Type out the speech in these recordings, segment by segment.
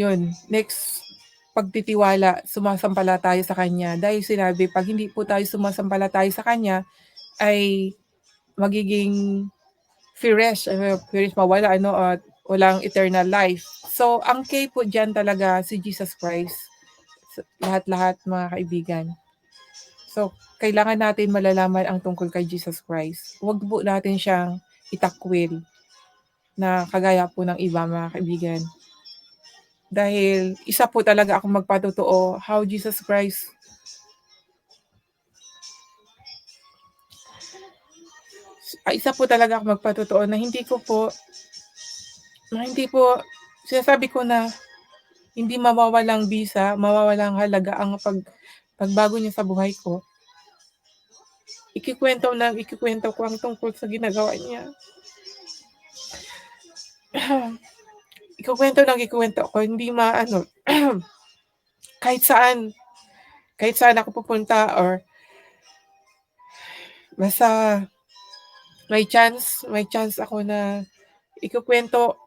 'Yun, next pagtitiwala, sumasampalataya sa Kanya dahil sinabi 'pag hindi po tayo sumasampalataya sa Kanya ay magiging firish, ano, firish mawala ano at walang eternal life. So, ang key po diyan talaga si Jesus Christ. Lahat-lahat mga kaibigan. So, kailangan natin malalaman ang tungkol kay Jesus Christ. Huwag po natin siyang itakwil na kagaya po ng iba mga kaibigan. Dahil isa po talaga akong magpatotoo how Jesus Christ ah, isa po talaga akong magpatotoo na hindi ko po na hindi po sinasabi ko na hindi mawawalang bisa, mawawalang halaga ang pag pagbago niya sa buhay ko. Ikukuwento ng ikukuwento ko ang tungkol sa ginagawa niya. Ikukuwento ng ikukuwento ko, hindi maano kahit saan, kahit saan ako pupunta or basta may chance, may chance ako na ikukuwento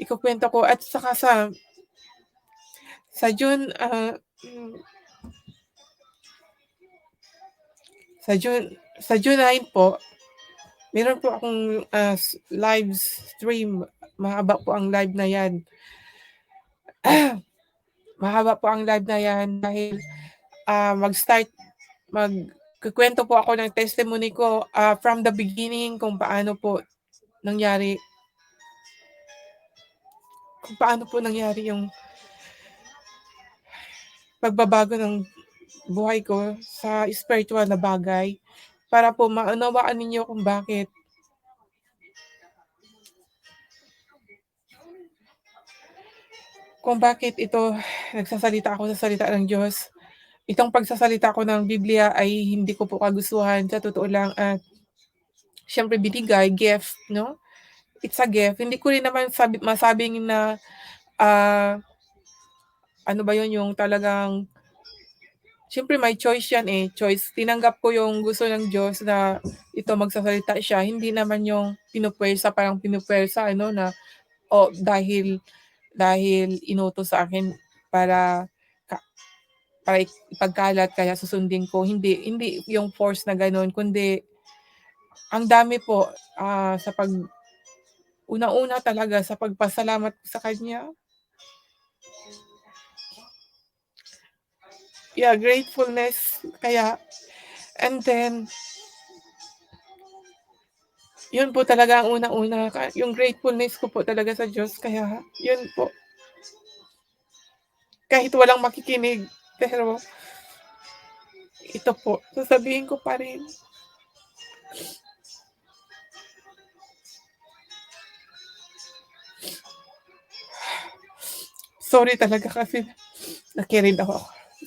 ikukuwento ko. At saka sa sa June, hmm sa June sa June 9 po, meron po akong, ah, live stream, mahaba po ang live na 'yan. Mahaba po ang live na 'yan dahil, ah, mag-start magkukuwento po ako ng testimony ko, ah, from the beginning kung paano po nangyari kung paano po nangyari yung pagbabago ng buhay ko sa spiritual na bagay para po maunawaan ninyo kung bakit kung bakit ito nagsasalita ako sa salita ng Diyos. Itong pagsasalita ko ng Biblia ay hindi ko po kagustuhan sa totoo lang at siyempre binigay, gift, 'no? It's a gift. Hindi ko rin naman sabi masabing na, ah, ano ba 'yun, yung talagang siyempre may choice 'yan, eh, choice. Tinanggap ko yung gusto ng Diyos na ito magsasalita siya, hindi naman yung pinupuwersa, parang pinupuwersa ano na, o dahil dahil inutos sa akin para para ipagkalat kaya susundin ko, hindi hindi yung force na gano'n kundi ang dami po, ah, sa pag unang-una talaga sa pagpasalamat ko sa Kanya. Yeah, gratefulness kaya and then 'yun po talaga ang unang-una ka yung gratefulness ko po talaga sa Diyos kaya 'yun po. Kahit walang makikinig, pero ito po, sasabihin ko pa rin. Sorry talaga kasi na-carried ako.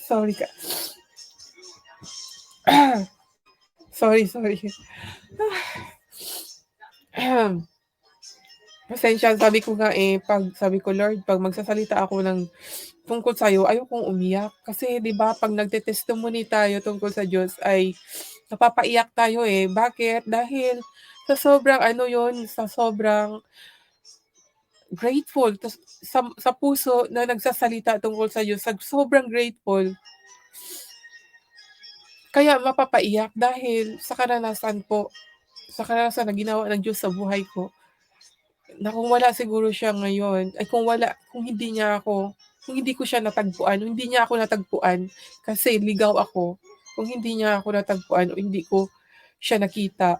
Sorry ka. Sorry, sorry. Pasensya, sabi ko nga, eh, 'pag sabi ko, "Lord, 'pag magsasalita ako ng tungkol sa'yo, ayokong umiyak." Kasi 'di ba 'pag nagte-testimony tayo tungkol sa Diyos ay napapaiyak tayo, eh. Bakit? Dahil sa sobrang ano 'yun, sa sobrang grateful sa sa puso na nagsasalita tungkol sa Diyos, sa sobrang grateful. Kaya mapapaiyak dahil sa karanasan po, sa karanasan na ginawa ng Diyos sa buhay ko, na kung wala siguro siya ngayon, ay kung wala kung hindi niya ako kung hindi ko siya natagpuan, hindi niya ako natagpuan kasi ligaw ako, kung hindi niya ako natagpuan o hindi ko siya nakita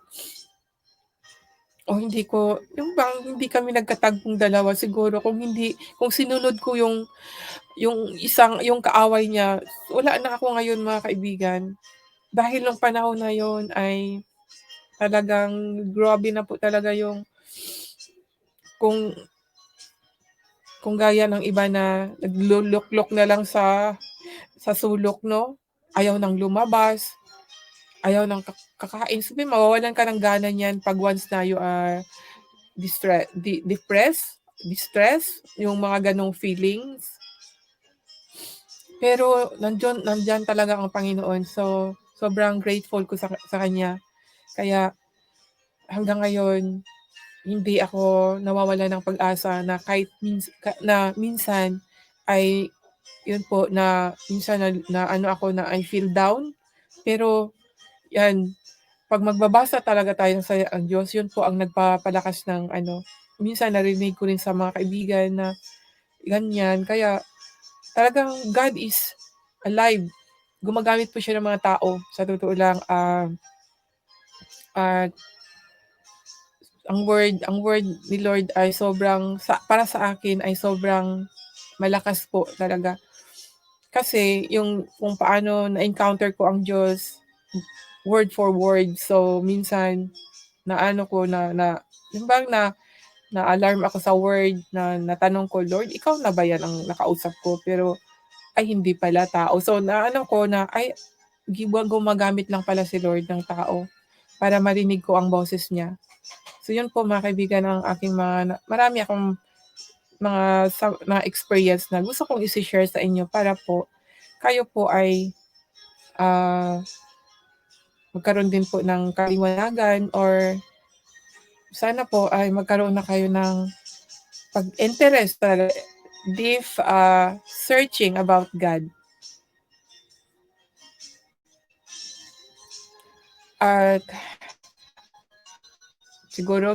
o hindi ko yung bang hindi kami nagkatagpong dalawa siguro kung hindi kung sinunod ko yung yung isang yung kaaway niya, wala na ako ngayon mga kaibigan. Dahil nung panahon na 'yun ay talagang grabe na po talaga yung kung kung gaya ng iba na nagluluklok na lang sa sa sulok 'no, ayaw ng lumabas, ayaw ng ka kakain, sabihin mawawalan ka ng gana niyan 'pag once na you are distre de depressed, distress, yung mga gano'ng feelings. Pero nandiyon nandiyan talaga ang Panginoon, so sobrang grateful ko sa sa Kanya. Kaya hanggang ngayon, hindi ako nawawalan ng pag-asa na kahit mins na minsan ay yun po na minsan na naano ako na I feel down. Pero 'yan, 'pag magbabasa talaga tayo ng salita ng Diyos, yun po ang nagpapalakas ng ano, minsan narinig ko rin sa mga kaibigan na ganyan. Kaya talagang God is alive. Gumagamit po siya ng mga tao sa totoo lang, ah at ang word ang word ni Lord ay sobrang sa para sa akin ay sobrang malakas po talaga. Kasi yung kung paano na-encounter ko ang Diyos, word for word. So, minsan naano ko na na yun bang na na-alarm ako sa word na natanong ko, "Lord, ikaw na ba 'yan ang nakausap ko?" Pero ay hindi pala, tao. So, naano ko na ay gumagamit lang pala si Lord ng tao para marinig ko ang boses niya. So, yun po mga kaibigan ang aking mga marami akong mga mga experience na gusto kong ise-share sa inyo para po kayo po ay, ah, magkaroon din po ng kaliwanagan or sana po ay magkaroon na kayo ng pag-interest talaga, deep, ah, searching about God. At siguro